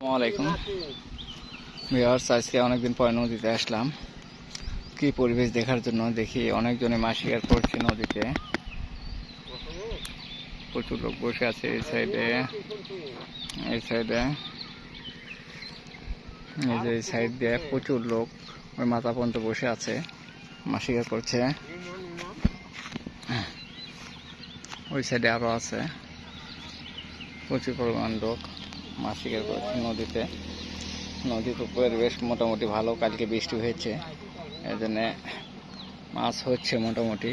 আসসালামাইকুম ভিওর্স আজকে অনেকদিন পরে নদীতে আসলাম। কি পরিবেশ দেখার জন্য দেখি অনেকজনে মাছ শিকার করছে নদীতে। প্রচুর লোক বসে আছে এই সাইডে। এই সাইডে। এই যে এই সাইড দিয়ে প্রচুর লোক ওই মাথা পর্যন্ত বসে আছে, মাছ শিকার করছে। ওই সাইডে আরও আছে। প্রচুর পরিমাণ লোক। মাছ শিকার করছে নদীতে। নদীর উপরের বেশ মোটামুটি ভালো কালকে বৃষ্টি হয়েছে। এই জন্যে মাছ হচ্ছে মোটামুটি।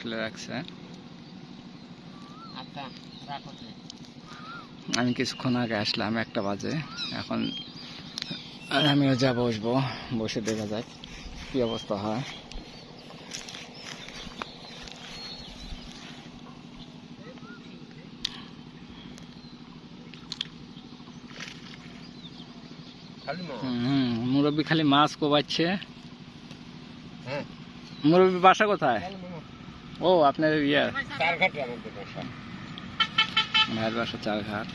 ফেলে রাখছে আমি কিছুক্ষণ আগে আসলাম একটা বাজে। এখন আর আমিও যা বসবো বসে দেখা যাক কি অবস্থা হয়। হুম মুরব্বী খালি মাছ কোবাচ্ছে। হ্যাঁ। মুরব্বী বাসা কোথায়? ও আপনার ইয়ে। ভাইয়ের বাসা চারঘাট।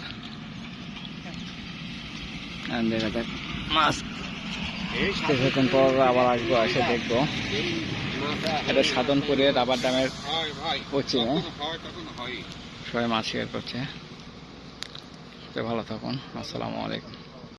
দেখা যাক। মাছ কিছুক্ষণ পর আবার আসব, এসে দেখব। এটা সাধনপুরে রাবার ড্যামের পশ্চিমে সবাই মাছ শিকার করছে। তো ভালো থাকুন। আসসালামু আলাইকুম।